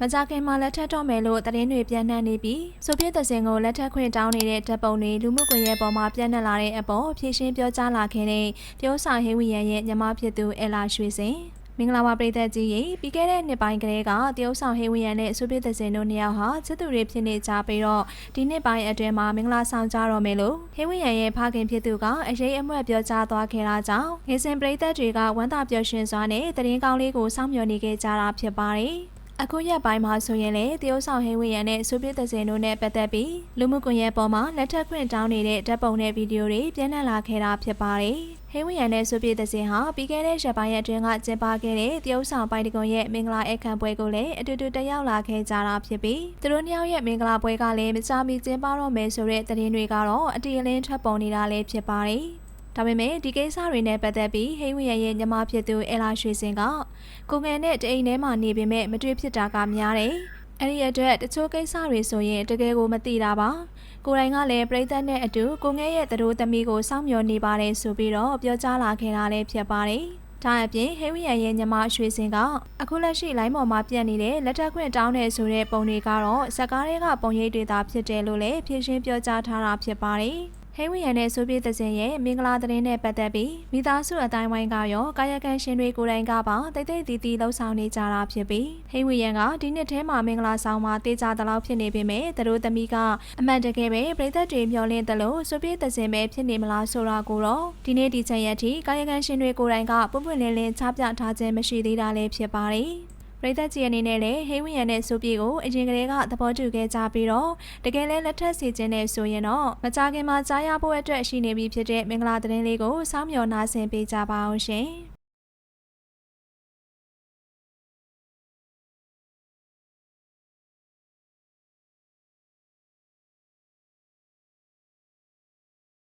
မကြခင်မှာလက်ထပ်တော့မယ်လို့သတင်းတွေပြန့်နှံ့နေပြီးဆိုပြစ်သစင်ကိုလက်ထပ်ခွင့်တောင်းနေတဲ့ဓာတ်ပုံတွေလူမှုကွန်ရက်ပေါ်မှာပြန့်နှံ့လာတဲ့အပေါ်ဖြည့်ရှင်းပြောကြားလာခဲ့တဲ့တရုတ်ဆောင်ဟေးဝီယန်ရဲ့ညီမဖြစ်သူအလာရွှေစင်မင်္ဂလာပါပြည်သက်ကြီးရေပြီးခဲ့တဲ့နှစ်ပိုင်းကလေးကတရုတ်ဆောင်ဟေးဝီယန်နဲ့ဆိုပြစ်သစင်တို့နှစ်ယောက်ဟာချစ်သူတွေဖြစ်နေကြပြီးတော့ဒီနှစ်ပိုင်းအတွင်းမှာမင်္ဂလာဆောင်ကြတော့မယ်လို့ဟေးဝီယန်ရဲ့ဖခင်ဖြစ်သူကအရေးအမွက်ပြောကြားသွားခဲ့တာကြောင့်ငယ်စဉ်ပြည်သက်တွေကဝမ်းသာပျော်ရွှင်စွာနဲ့သတင်းကောင်းလေးကိုစောင့်မျှော်နေခဲ့ကြတာဖြစ်ပါတယ် အခုရက်ပိုင်းမှာဆိုရင်လေတရုတ်ဆောင်ဟင်းဝေရန်နဲ့စူပြစ်သစင်တို့နဲ့ပတ်သက်ပြီးလူမှုကွန်ရက်ပေါ်မှာလက်ထပ်ခွင့်တောင်းနေတဲ့ဓာတ်ပုံနဲ့ဗီဒီယိုတွေပြန့်နှံ့လာခဲ့တာဖြစ်ပါတယ်။ဟင်းဝေရန်နဲ့စူပြစ်သစင်ဟာပြီးခဲ့တဲ့ရက်ပိုင်းအတွင်းကကျင်းပခဲ့တဲ့တရုတ်ဆောင်ပိုင်တကွန်ရဲ့မင်္ဂလာအခမ်းပွဲကိုလည်းအတူတူတက်ရောက်လာခဲ့ကြတာဖြစ်ပြီးသူတို့နှစ်ယောက်ရဲ့မင်္ဂလာပွဲကလည်းမကြာမီကျင်းပတော့မယ်ဆိုတဲ့သတင်းတွေကတော့အတီအလင်းထွက်ပေါ်နေတာလည်းဖြစ်ပါတယ်။ ဒါပေမဲ့ဒီကိစ္စတွေနဲ့ပတ်သက်ပြီးဟိန်းဝီယန်ရဲ့ညီမဖြစ်သူအလာရွှေစင်ကကိုငယ်နဲ့တအိမ်ထဲမှာနေပေမဲ့မတွေ့ဖြစ်တာကများတယ်။အဲ့ဒီအတွက်တချို့ကိစ္စတွေဆိုရင်တကယ်ကိုမသိတာပါ။ကိုယ်တိုင်ကလည်းပြိသက်နဲ့အတူကိုငယ်ရဲ့သတို့သမီးကိုစောင့်မျှော်နေပါတယ်ဆိုပြီးတော့ပြောကြားလာခဲ့တာလည်းဖြစ်ပါတယ်။ဒါအပြင်ဟိဝီယန်ရဲ့ညီမရွှေစင်ကအခုလက်ရှိလိုင်းပေါ်မှာပြန့်နေတဲ့လက်ထက်ခွင့်တောင်းတဲ့ဆိုတဲ့ပုံတွေကတော့ဇက်ကားတွေကပုံရိပ်တွေသာဖြစ်တယ်လို့လည်းဖြည့်ရှင်းပြောကြားထားတာဖြစ်ပါတယ်။ ဟိဝီယန်နဲ့ဆိုပြည့်သစင်ရဲ့မင်္ဂလာသတင်းနဲ့ပတ်သက်ပြီးမိသားစုအတိုင်းဝိုင်းကရောကာယကံရှင်တွေကိုယ်တိုင်ကပါတိတ်တိတ်တီတီလှုပ်ဆောင်နေကြတာဖြစ်ပြီးဟိဝီယန်ကဒီနှစ်ထဲမှာမင်္ဂလာဆောင်မှာတေးကြသလောက်ဖြစ်နေပေမဲ့သူတို့သမီးကအမှန်တကယ်ပဲပြည်သက်တွေမျှော်လင့်တယ်လို့ဆိုပြည့်သစင်ပဲဖြစ်နေမလားဆိုတာကိုတော့ဒီနေ့ဒီချိန်ရက်ထိကာယကံရှင်တွေကိုယ်တိုင်ကပွန့်ပွန့်လင်းလင်းချပြထားခြင်းမရှိသေးတာလည်းဖြစ်ပါတယ် ပရိသတ်ကြီးအနေနဲ့လည်းဟိဝီယန်နဲ့ဆိုပြေကိုအရင်ကတည်းကသဘောတူခဲ့ကြပြီးတော့တကယ်လဲလက်ထပ်စီခြင်းနဲ့ဆိုရင်တော့မကြခင်မှာကြားရဖို့အတွက်ရှိနေပြီဖြစ်တဲ့မင်္ဂလာသတင်းလေးကိုစောင့်မျှော်နာဆင်ပေးကြပါအောင်ရှင်။